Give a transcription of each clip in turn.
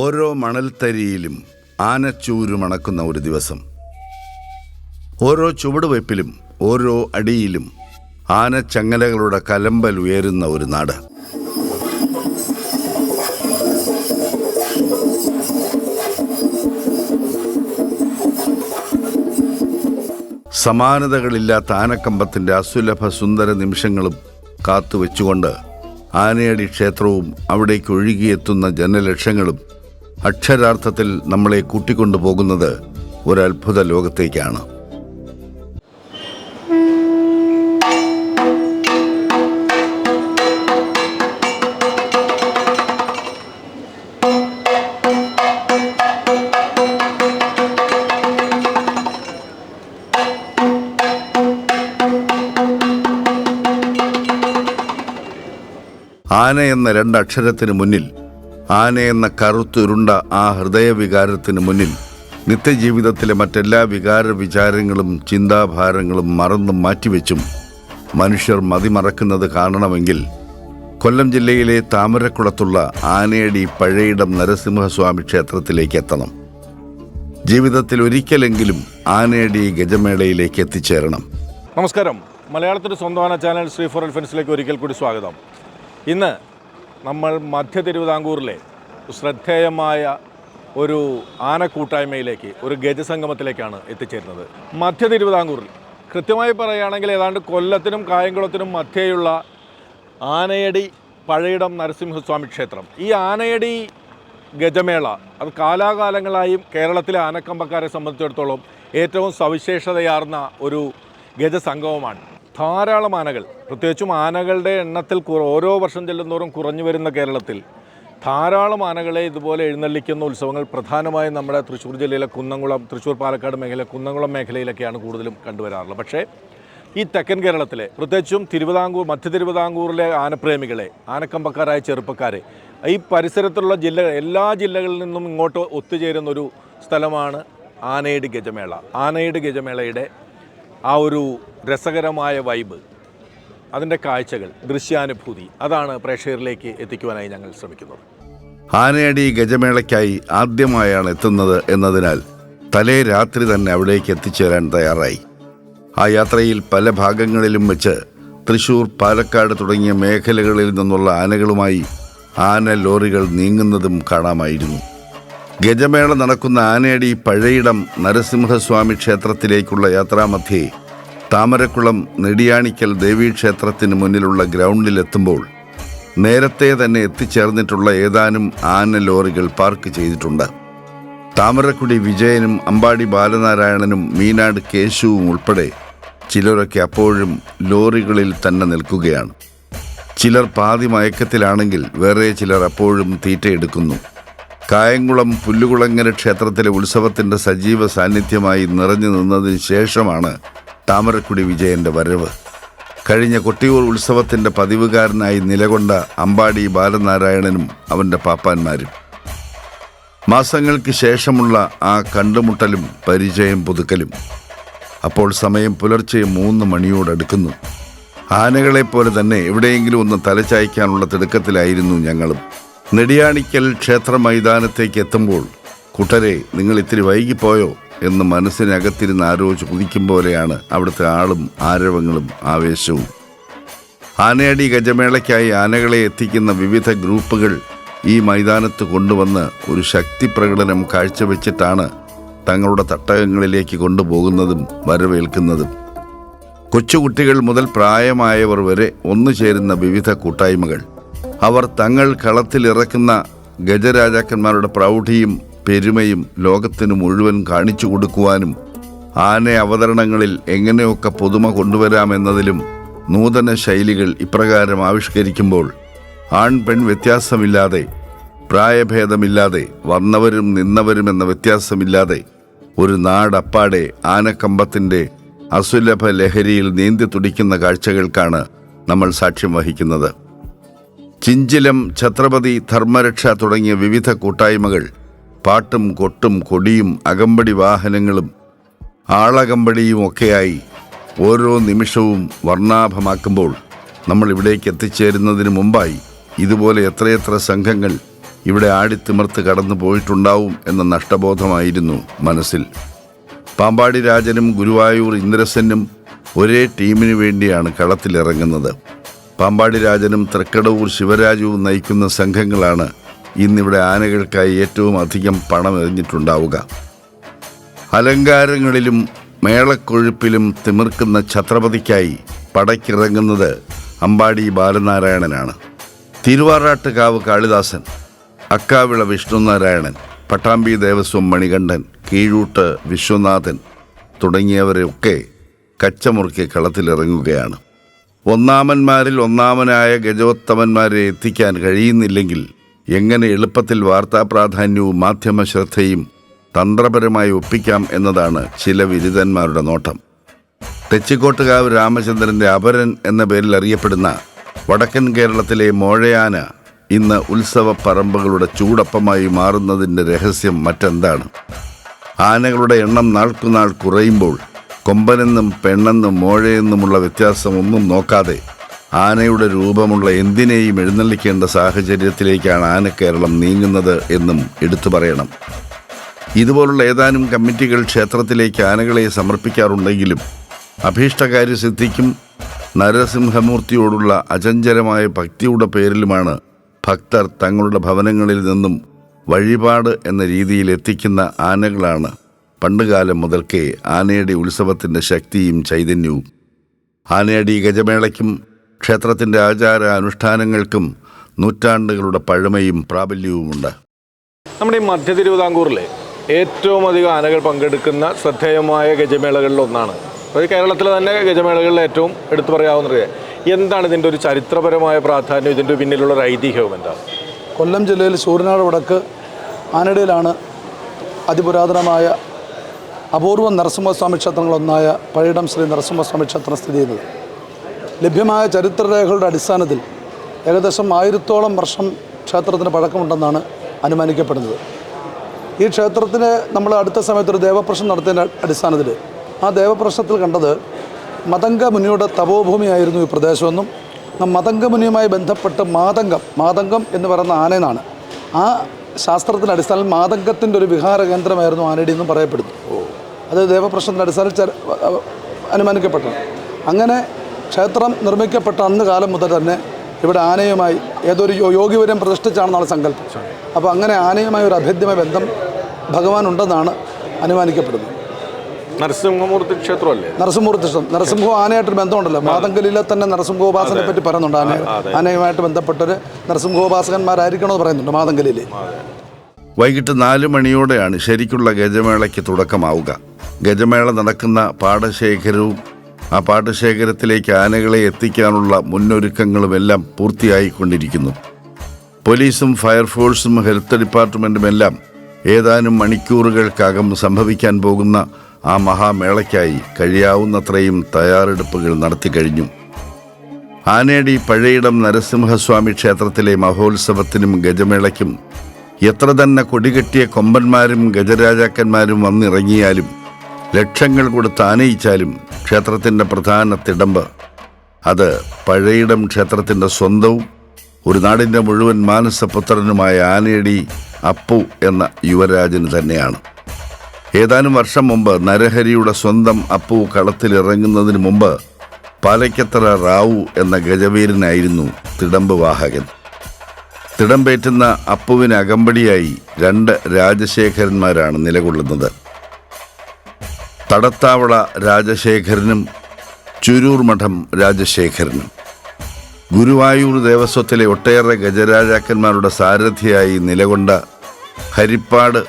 ഓരോ മണൽത്തരിയിലും ആനച്ചൂരു മണക്കുന്ന ഒരു ദിവസം. ഓരോ ചുവടുവയ്പ്പിലും ഓരോ അടിയിലും ആനച്ചങ്ങലകളുടെ കലമ്പൽ ഉയരുന്ന ഒരു നാട്. സമാനതകളില്ലാത്ത ആനക്കമ്പത്തിന്റെ അസുലഭ സുന്ദര നിമിഷങ്ങളും കാത്തുവെച്ചുകൊണ്ട് ആനയടി ക്ഷേത്രവും അവിടേക്ക് ഒഴുകിയെത്തുന്ന ജനലക്ഷങ്ങളും അക്ഷരാർത്ഥത്തിൽ നമ്മളെ കൂട്ടിക്കൊണ്ടുപോകുന്നത് ഒരത്ഭുത ലോകത്തേക്കാണ്. ആന എന്ന രണ്ടക്ഷരത്തിന് മുന്നിൽ ആന എന്ന കറുത്തുരുണ്ട ആ ഹൃദയവികാരത്തിന് മുന്നിൽ നിത്യജീവിതത്തിലെ മറ്റെല്ലാ വികാര വിചാരങ്ങളും ചിന്താഭാരങ്ങളും മറന്നും മാറ്റിവെച്ചും മനുഷ്യർ മതിമറക്കുന്നത് കാണണമെങ്കിൽ കൊല്ലം ജില്ലയിലെ താമരക്കുളത്തുള്ള ആനയടി പഴയിടം നരസിംഹസ്വാമി ക്ഷേത്രത്തിലേക്ക് എത്തണം. ജീവിതത്തിൽ ഒരിക്കലെങ്കിലും ആനയടി ഗജമേളയിലേക്ക് എത്തിച്ചേരണം. നമസ്കാരം. മലയാളത്തിന്റെ സ്വന്തമാന ചാനൽ ശ്രീ ഫോർ എൽഫൻസിലേക്ക് ഒരിക്കൽ കൂടി സ്വാഗതം. ഇന്ന് നമ്മൾ മധ്യ തിരുവിതാംകൂറിലെ ശ്രദ്ധേയമായ ഒരു ആനക്കൂട്ടായ്മയിലേക്ക് ഒരു ഗജസംഗമത്തിലേക്കാണ് എത്തിച്ചേരുന്നത്. മധ്യ തിരുവിതാംകൂറിൽ. കൃത്യമായി പറയുകയാണെങ്കിൽ ഏതാണ്ട് കൊല്ലത്തിനും കായംകുളത്തിനും മധ്യേയുള്ള ആനയടി പഴയിടം നരസിംഹസ്വാമി ക്ഷേത്രം. ഈ ആനയടി ഗജമേള അത് കാലാകാലങ്ങളായും കേരളത്തിലെ ആനക്കമ്പക്കാരെ സംബന്ധിച്ചിടത്തോളം ഏറ്റവും സവിശേഷതയാർന്ന ഒരു ഗജസംഗമമാണ്. ധാരാളം ആനകൾ പ്രത്യേകിച്ചും ആനകളുടെ എണ്ണത്തിൽ ഓരോ വർഷം ചെല്ലുന്തോറും കുറഞ്ഞു വരുന്ന കേരളത്തിൽ ധാരാളം ആനകളെ ഇതുപോലെ എഴുന്നള്ളിക്കുന്ന ഉത്സവങ്ങൾ പ്രധാനമായും നമ്മുടെ തൃശ്ശൂർ ജില്ലയിലെ കുന്നംകുളം തൃശ്ശൂർ പാലക്കാട് മേഖല കുന്നംകുളം മേഖലയിലൊക്കെയാണ് കൂടുതലും കണ്ടുവരാറുള്ളത്. പക്ഷേ ഈ തെക്കൻ കേരളത്തിലെ പ്രത്യേകിച്ചും തിരുവിതാംകൂർ മധ്യ തിരുവിതാംകൂറിലെ ആനപ്രേമികളെ ആനക്കമ്പക്കാരായ ചെറുപ്പക്കാരെ ഈ പരിസരത്തുള്ള ജില്ല എല്ലാ ജില്ലകളിൽ നിന്നും ഇങ്ങോട്ട് ഒത്തുചേരുന്നൊരു സ്ഥലമാണ് ആനയുടെ ഗജമേള. ആനയുടെ ഗജമേളയുടെ ആ ഒരു രസകരമായ വൈബ് അതിന്റെ കാഴ്ചകൾ ദൃശ്യാനുഭൂതി അതാണ് പ്രേക്ഷകരിലേക്ക് എത്തിക്കുവാനായി ഞങ്ങൾ ശ്രമിക്കുന്നത്. ആനയടി ഗജമേളയ്ക്കായി ആദ്യമായാണ് എത്തുന്നത് എന്നതിനാൽ തലേ രാത്രി തന്നെ അവിടേക്ക് എത്തിച്ചേരാൻ തയ്യാറായി. ആ യാത്രയിൽ പല ഭാഗങ്ങളിലും വെച്ച് തൃശൂർ പാലക്കാട് തുടങ്ങിയ മേഖലകളിൽ നിന്നുള്ള ആനകളുമായി ആന ലോറികൾ നീങ്ങുന്നതും കാണാമായിരുന്നു. ഗജമേള നടക്കുന്ന ആനയടി പഴയിടം നരസിംഹസ്വാമി ക്ഷേത്രത്തിലേക്കുള്ള യാത്രാമധ്യേ താമരക്കുളം നെടിയാണിക്കൽ ദേവീക്ഷേത്രത്തിന് മുന്നിലുള്ള ഗ്രൗണ്ടിലെത്തുമ്പോൾ നേരത്തെ തന്നെ എത്തിച്ചേർന്നിട്ടുള്ള ഏതാനും ആന ലോറികൾ പാർക്ക് ചെയ്തിട്ടുണ്ട്. താമരക്കുടി വിജയനും അമ്പാടി ബാലനാരായണനും മീനാട് കേശുവും ഉൾപ്പെടെ ചിലരൊക്കെ അപ്പോഴും ലോറികളിൽ തന്നെ നിൽക്കുകയാണ്. ചിലർ പാതി മയക്കത്തിലാണെങ്കിൽ വേറെ ചിലർ അപ്പോഴും തീറ്റയെടുക്കുന്നു. കായംകുളം പുല്ലുകുളങ്ങര ക്ഷേത്രത്തിലെ ഉത്സവത്തിന്റെ സജീവ സാന്നിധ്യമായി നിറഞ്ഞു നിന്നതിന് ശേഷമാണ് താമരക്കുടി വിജയന്റെ വരവ്. കഴിഞ്ഞ കൊട്ടിയൂർ ഉത്സവത്തിന്റെ പതിവുകാരനായി നിലകൊണ്ട അമ്പാടി ബാലനാരായണനും അവന്റെ പാപ്പാന്മാരും. മാസങ്ങൾക്ക് ശേഷമുള്ള ആ കണ്ടുമുട്ടലും പരിചയം പുതുക്കലും. അപ്പോൾ സമയം പുലർച്ചെ മൂന്ന് മണിയോടടുക്കുന്നു ആനകളെപ്പോലെ തന്നെ എവിടെയെങ്കിലും ഒന്ന് തലചായ്ക്കാനുള്ള തിടുക്കത്തിലായിരുന്നു ഞങ്ങളും. നെടിയാണിക്കൽ ക്ഷേത്ര മൈതാനത്തേക്ക് എത്തുമ്പോൾ കുട്ടരെ നിങ്ങൾ ഇത്തിരി വൈകിപ്പോയോ? എന്ന് മനസ്സിനകത്തിരുന്ന് ആരോ ചോദിക്കും പോലെയാണ് അവിടുത്തെ ആളും ആരവങ്ങളും ആവേശവും. ആനയടി ഗജമേളയ്ക്കായി ആനകളെ എത്തിക്കുന്ന വിവിധ ഗ്രൂപ്പുകൾ ഈ മൈതാനത്ത് കൊണ്ടുവന്ന് ഒരു ശക്തി പ്രകടനം കാഴ്ചവെച്ചിട്ടാണ് തങ്ങളുടെ തട്ടകങ്ങളിലേക്ക് കൊണ്ടുപോകുന്നതും വരവേൽക്കുന്നതും. കൊച്ചുകുട്ടികൾ മുതൽ പ്രായമായവർ വരെ ഒന്നു ചേരുന്ന വിവിധ കൂട്ടായ്മകൾ. അവർ തങ്ങൾ കളത്തിലിറക്കുന്ന ഗജരാജാക്കന്മാരുടെ പ്രൗഢിയും പെരുമയും ലോകത്തിനു മുഴുവൻ കാണിച്ചു കൊടുക്കുവാനും ആന അവതരണങ്ങളിൽ എങ്ങനെയൊക്കെ പുതുമ കൊണ്ടുവരാമെന്നതിലും നൂതന ശൈലികൾ ഇപ്രകാരം ആവിഷ്കരിക്കുമ്പോൾ ആൺ പെൺ വ്യത്യാസമില്ലാതെ പ്രായഭേദമില്ലാതെ വന്നവരും നിന്നവരും എന്ന വ്യത്യാസമില്ലാതെ ഒരു നാടപ്പാടെ ആനക്കമ്പത്തിന്റെ അസുലഭ ലഹരിയിൽ നീന്തി തുടിക്കുന്ന കാഴ്ചകൾക്കാണ് നമ്മൾ സാക്ഷ്യം വഹിക്കുന്നത്. ചിഞ്ചിലം ഛത്രപതി ധർമ്മരക്ഷ തുടങ്ങിയ വിവിധ കൂട്ടായ്മകൾ പാട്ടും കൊട്ടും കൊടിയും അകമ്പടി വാഹനങ്ങളും ആളകമ്പടിയും ഒക്കെയായി ഓരോ നിമിഷവും വർണാഭമാക്കുമ്പോൾ നമ്മൾ ഇവിടേക്ക് എത്തിച്ചേരുന്നതിന് മുമ്പായി ഇതുപോലെ എത്രയെത്ര സംഘങ്ങൾ ഇവിടെ ആടിത്തിമിർത്ത് കടന്നു പോയിട്ടുണ്ടാവും എന്ന നഷ്ടബോധമായിരുന്നു മനസ്സിൽ. പാമ്പാടി രാജനും ഗുരുവായൂർ ഇന്ദ്രസെന്നും ഒരേ ടീമിനു വേണ്ടിയാണ് കളത്തിലിറങ്ങുന്നത്. പാമ്പാടി രാജനും തൃക്കടവൂർ ശിവരാജുവും നയിക്കുന്ന സംഘങ്ങളാണ് ഇന്നിവിടെ ആനകൾക്കായി ഏറ്റവും അധികം പണം എറിഞ്ഞിട്ടുണ്ടാവുക. അലങ്കാരങ്ങളിലും മേളക്കൊഴുപ്പിലും തിമിർക്കുന്ന ഛത്രപതിക്കായി പടയ്ക്കിറങ്ങുന്നത് അമ്പാടി ബാലനാരായണനാണ്. തിരുവാറാട്ടുകാവ് കാളിദാസൻ അക്കാവിള വിഷ്ണുനാരായണൻ പട്ടാമ്പി ദേവസ്വം മണികണ്ഠൻ കീഴൂട്ട് വിശ്വനാഥൻ തുടങ്ങിയവരെയൊക്കെ കച്ചമുറുക്കി കളത്തിലിറങ്ങുകയാണ്. ഒന്നാമന്മാരിൽ ഒന്നാമനായ ഗജോത്തമന്മാരെ എത്തിക്കാൻ കഴിയുന്നില്ലെങ്കിൽ എങ്ങനെ എളുപ്പത്തിൽ വാർത്താ പ്രാധാന്യവും മാധ്യമ ശ്രദ്ധയും തന്ത്രപരമായി ഒപ്പിക്കാം എന്നതാണ് ചില വിരുദ്ധന്മാരുടെ നോട്ടം. തെച്ചിക്കോട്ടുകാവ് രാമചന്ദ്രന്റെ അപരൻ എന്ന പേരിൽ അറിയപ്പെടുന്ന വടക്കൻ കേരളത്തിലെ മോഴയാന ഇന്ന് ഉത്സവ പറമ്പുകളുടെ ചൂടപ്പമായി മാറുന്നതിന്റെ രഹസ്യം മറ്റെന്താണ്? ആനകളുടെ എണ്ണം നാൾക്കുനാൾ കുറയുമ്പോൾ കൊമ്പനെന്നും പെണ്ണെന്നും മോഴയെന്നുമുള്ള വ്യത്യാസമൊന്നും നോക്കാതെ ആനയുടെ രൂപമുള്ള എന്തിനേയും എഴുന്നള്ളിക്കേണ്ട സാഹചര്യത്തിലേക്കാണ് ആനക്കേരളം നീങ്ങുന്നത് എന്നും എടുത്തു പറയണം. ഇതുപോലുള്ള ഏതാനും കമ്മിറ്റികൾ ക്ഷേത്രത്തിലേക്ക് ആനകളെ സമർപ്പിക്കാറുണ്ടെങ്കിലും അഭീഷ്ടകാര്യ സിദ്ധിക്കും നരസിംഹമൂർത്തിയോടുള്ള അചഞ്ചലമായ ഭക്തിയുടെ പേരിലുമാണ് ഭക്തർ തങ്ങളുടെ ഭവനങ്ങളിൽ നിന്നും വഴിപാട് എന്ന രീതിയിൽ എത്തിക്കുന്ന ആനകളാണ് പണ്ടുകാലം മുതൽക്കേ ആനയുടെ ഉത്സവത്തിന്റെ ശക്തിയും ചൈതന്യവും ആനയടി ഗജമേളയ്ക്കും ക്ഷേത്രത്തിന്റെ ആചാര അനുഷ്ഠാനങ്ങൾക്കും നൂറ്റാണ്ടുകളുടെ പഴമയും പ്രാബല്യവുമുണ്ട്. നമ്മുടെ ഈ മധ്യ തിരുവിതാംകൂറിലെ ഏറ്റവും അധികം ആനകൾ പങ്കെടുക്കുന്ന ശ്രദ്ധേയമായ ഗജമേളകളിൽ ഒന്നാണ്. അത് കേരളത്തിലെ തന്നെ ഗജമേളകളിൽ ഏറ്റവും എടുത്തു പറയാവുന്നത് എന്താണ് ഇതിന്റെ ഒരു ചരിത്രപരമായ പ്രാധാന്യം? ഇതിന്റെ പിന്നിലുള്ള ഒരു ഐതിഹ്യവും എന്താ? കൊല്ലം ജില്ലയിൽ സൂര്യനാട് വടക്ക് ആനടിയിലാണ് അതിപുരാതനമായ അപൂർവ നരസിംഹസ്വാമി ക്ഷേത്രങ്ങളൊന്നായ പഴയിടം ശ്രീ നരസിംഹസ്വാമി ക്ഷേത്രം സ്ഥിതി ചെയ്യുന്നത്. ലഭ്യമായ ചരിത്രരേഖകളുടെ അടിസ്ഥാനത്തിൽ ഏകദേശം ആയിരത്തോളം വർഷം ക്ഷേത്രത്തിന് പഴക്കമുണ്ടെന്നാണ് അനുമാനിക്കപ്പെടുന്നത്. ഈ ക്ഷേത്രത്തിന് നമ്മൾ അടുത്ത സമയത്തൊരു ദേവപ്രശ്നം നടത്തിയതിന്റെ അടിസ്ഥാനത്തിൽ ആ ദേവപ്രശ്നത്തിൽ കണ്ടത് മതംഗ മുനിയുടെ തപോഭൂമിയായിരുന്നു ഈ പ്രദേശമെന്നും മതംഗ മുനിയുമായി ബന്ധപ്പെട്ട് മാതംഗം മാതംഗം എന്ന് പറയുന്ന ആനയെന്നാണ്. ആ ശാസ്ത്രത്തിന്റെ അടിസ്ഥാനത്തിൽ മാതംഗത്തിന്റെ ഒരു വിഹാര കേന്ദ്രമായിരുന്നു ആനടി എന്നും പറയപ്പെടുന്നു. അത് ദേവപ്രശ്നത്തിന്റെ അടിസ്ഥാനത്തിൽ അനുമാനിക്കപ്പെട്ടത് അങ്ങനെ ക്ഷേത്രം നിർമ്മിക്കപ്പെട്ട അന്ന് കാലം മുതൽ തന്നെ ഇവിടെ ആനയുമായി ഏതൊരു യോഗിപുരം യോഗിവരം പ്രതിഷ്ഠിച്ചാണെന്നാണ് സങ്കല്പം. അപ്പോൾ അങ്ങനെ ആനയുമായി ഒരു അഭേദ്യമായ ബന്ധം ഭഗവാൻ ഉണ്ടെന്നാണ് അനുമാനിക്കപ്പെടുന്നത്. നരസിംഹമൂർത്തി ക്ഷേത്രമല്ലേ? നരസിംഹമൂർത്തി ക്ഷേത്രം. നരസിംഹവും ആനയായിട്ടൊരു ബന്ധമുണ്ടല്ലോ. മാതങ്കലിലെ തന്നെ നരസിംഹോപാസനെ പറ്റി പറയുന്നുണ്ട്. ആന ആനയുമായിട്ട് ബന്ധപ്പെട്ടൊരു നരസിംഹോപാസകന്മാരായിരിക്കണമെന്ന് പറയുന്നുണ്ട് മാതങ്കലിൽ വൈകിട്ട് നാല് മണിയോടെയാണ് ശരിക്കുള്ള ഗജമേളയ്ക്ക് തുടക്കമാവുക. ഗജമേള നടക്കുന്ന പാടശേഖരവും ആ പാടശേഖരത്തിലേക്ക് ആനകളെ എത്തിക്കാനുള്ള മുന്നൊരുക്കങ്ങളുമെല്ലാം പൂർത്തിയായിക്കൊണ്ടിരിക്കുന്നു. പോലീസും ഫയർഫോഴ്സും ഹെൽത്ത് ഡിപ്പാർട്ട്മെന്റും എല്ലാം ഏതാനും മണിക്കൂറുകൾക്കകം സംഭവിക്കാൻ പോകുന്ന ആ മഹാമേളയ്ക്കായി കഴിയാവുന്നത്രയും തയ്യാറെടുപ്പുകൾ നടത്തി കഴിഞ്ഞു. ആനേടി പഴയിടം നരസിംഹസ്വാമി ക്ഷേത്രത്തിലെ മഹോത്സവത്തിനും ഗജമേളയ്ക്കും എത്ര തന്നെ കൊടികെട്ടിയ കൊമ്പന്മാരും ഗജരാജാക്കന്മാരും വന്നിറങ്ങിയാലും ലക്ഷങ്ങൾ കൊടുത്ത് ആനയിച്ചാലും ക്ഷേത്രത്തിന്റെ പ്രധാന തിടമ്പ്. അത് പഴയിടം ക്ഷേത്രത്തിന്റെ സ്വന്തവും ഒരു നാടിന്റെ മുഴുവൻ മാനസപുത്രനുമായ ആനയടി അപ്പു എന്ന യുവരാജന് തന്നെയാണ്. ഏതാനും വർഷം മുമ്പ് നരഹരിയുടെ സ്വന്തം അപ്പു കളത്തിലിറങ്ങുന്നതിന് മുമ്പ് പാലയ്ക്കത്തറ റാവു എന്ന ഗജവീരനായിരുന്നു തിടമ്പ് വാഹകൻ. തിടമ്പേറ്റുന്ന അപ്പുവിന് അകമ്പടിയായി രണ്ട് രാജശേഖരന്മാരാണ് നിലകൊള്ളുന്നത്. തടത്താവള രാജശേഖരനും ചുരൂർ മഠം രാജശേഖരനും. ഗുരുവായൂർ ദേവസ്വത്തിലെ ഒട്ടേറെ ഗജരാജാക്കന്മാരുടെ സാരഥിയായി നിലകൊണ്ട ഹരിപ്പാട്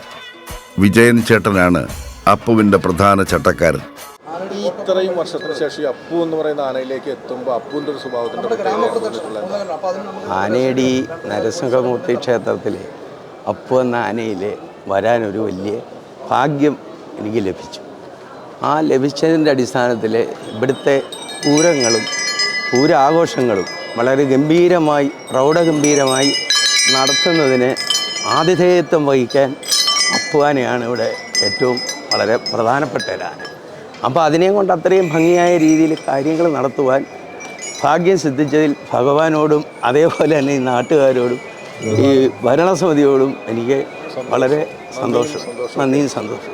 വിജയൻ ചേട്ടനാണ് അപ്പുവിന്റെ പ്രധാന ചട്ടക്കാരൻ. ഇത്രയും വർഷത്തിന് ശേഷം ഈ അപ്പു എന്ന് പറയുന്ന ആനയിലേക്ക് എത്തുമ്പോൾ അപ്പുവിന്റെ ഒരു സ്വഭാവത്തിന്റെ ആനയടി നരസിംഹമൂർത്തി ക്ഷേത്രത്തിൽ അപ്പു എന്ന ആനയിൽ വരാനൊരു വലിയ ഭാഗ്യം എനിക്ക് ലഭിച്ചു. ആ ലഭിച്ചതിന്റെ അടിസ്ഥാനത്തിൽ ഇവിടുത്തെ പൂരങ്ങളും പൂരാഘോഷങ്ങളും വളരെ ഗംഭീരമായി പ്രൗഢഗംഭീരമായി നടത്തുന്നതിന് ആതിഥേയത്വം വഹിക്കാൻ അപ്പുവാനെയാണ് ഇവിടെ ഏറ്റവും വളരെ പ്രധാനപ്പെട്ട ഒരു ആന അപ്പോൾ അതിനെയും കൊണ്ട് അത്രയും ഭംഗിയായ രീതിയിൽ കാര്യങ്ങൾ നടത്തുവാൻ ഭാഗ്യം സിദ്ധിച്ചതിൽ ഭഗവാനോടും അതേപോലെ തന്നെ ഈ നാട്ടുകാരോടും ഈ ഭരണസമിതിയോടും എനിക്ക് വളരെ സന്തോഷം. നന്ദിയും സന്തോഷം.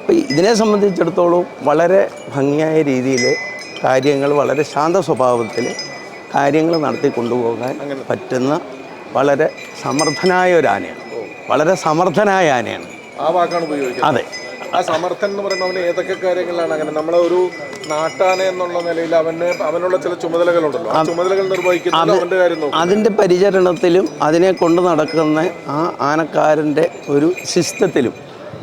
അപ്പോൾ ഇതിനെ സംബന്ധിച്ചിടത്തോളം വളരെ ഭംഗിയായ രീതിയിൽ കാര്യങ്ങൾ വളരെ ശാന്ത സ്വഭാവത്തിൽ കാര്യങ്ങൾ നടത്തി കൊണ്ടുപോകാൻ പറ്റുന്ന വളരെ സമർത്ഥനായ ഒരു ആനയാണ്. വളരെ സമർത്ഥനായ ആനയാണ്. ആ വാക്കാണ് ഉപയോഗിക്കുന്നത്. അതെ. ആ സമർത്ഥൻ എന്ന് പറയുമ്പോൾ അവന് ഏതൊക്കെ കാര്യങ്ങളാണ് അങ്ങനെ? നമ്മളെ ഒരു നാട്ടാന എന്നുള്ള നിലയിൽ അവന് അവനുള്ള ചില ചുമതലകളുണ്ടല്ലോ. ആ ചുമതലകൾ നിർവഹിക്കുന്നത് അവന്റെ കാര്യം നോക്കും. അതിന്റെ പരിചരണത്തിലും അതിനെ കൊണ്ട് നടക്കുന്ന ആ ആനക്കാരന്റെ ഒരു സിസ്റ്റത്തിലും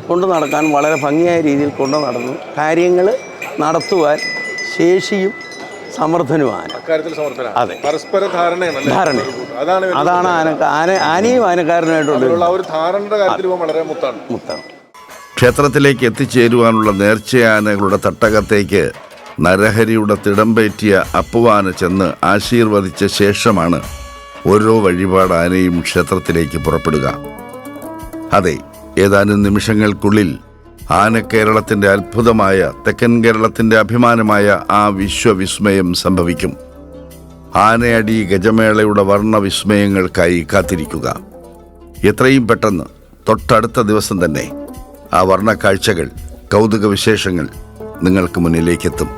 കൊണ്ട് നടക്കാൻ വളരെ ഭംഗിയായ രീതിയിൽ കൊണ്ട് നടന്നു. കാര്യങ്ങൾ നടത്തുവാൻ ശേഷിയും സമർത്ഥനുമാണ്. അതെ. പരസ്പര ധാരണയാണ്? ധാരണ. അതാണ് അതാണ് ആന ആന ആനയും ആനക്കാരനായിട്ടുള്ള ഉള്ള ഒരു ധാരണയുടെ കാര്യത്തിൽ വളരെ മുത്താണ്. മുത്താണ്. ക്ഷേത്രത്തിലേക്ക് എത്തിച്ചേരുവാനുള്ള നേർച്ചയാനകളുടെ തട്ടകത്തേക്ക് നരഹരിയുടെ തിടമ്പേറ്റിയ അപ്പുവാന ചെന്ന് ആശീർവദിച്ച ശേഷമാണ് ഓരോ വഴിപാട് ആനയും ക്ഷേത്രത്തിലേക്ക് പുറപ്പെടുക. അതെ ഏതാനും നിമിഷങ്ങൾക്കുള്ളിൽ ആന കേരളത്തിന്റെ അത്ഭുതമായ തെക്കൻ കേരളത്തിന്റെ അഭിമാനമായ ആ വിശ്വവിസ്മയം സംഭവിക്കും. ആനയടി ഗജമേളയുടെ വർണവിസ്മയങ്ങൾക്കായി കാത്തിരിക്കുക. എത്രയും പെട്ടെന്ന് തൊട്ടടുത്ത ദിവസം തന്നെ ആ വർണക്കാഴ്ചകൾ കൗതുക വിശേഷങ്ങൾ നിങ്ങൾക്ക് മുന്നിലേക്കെത്തും.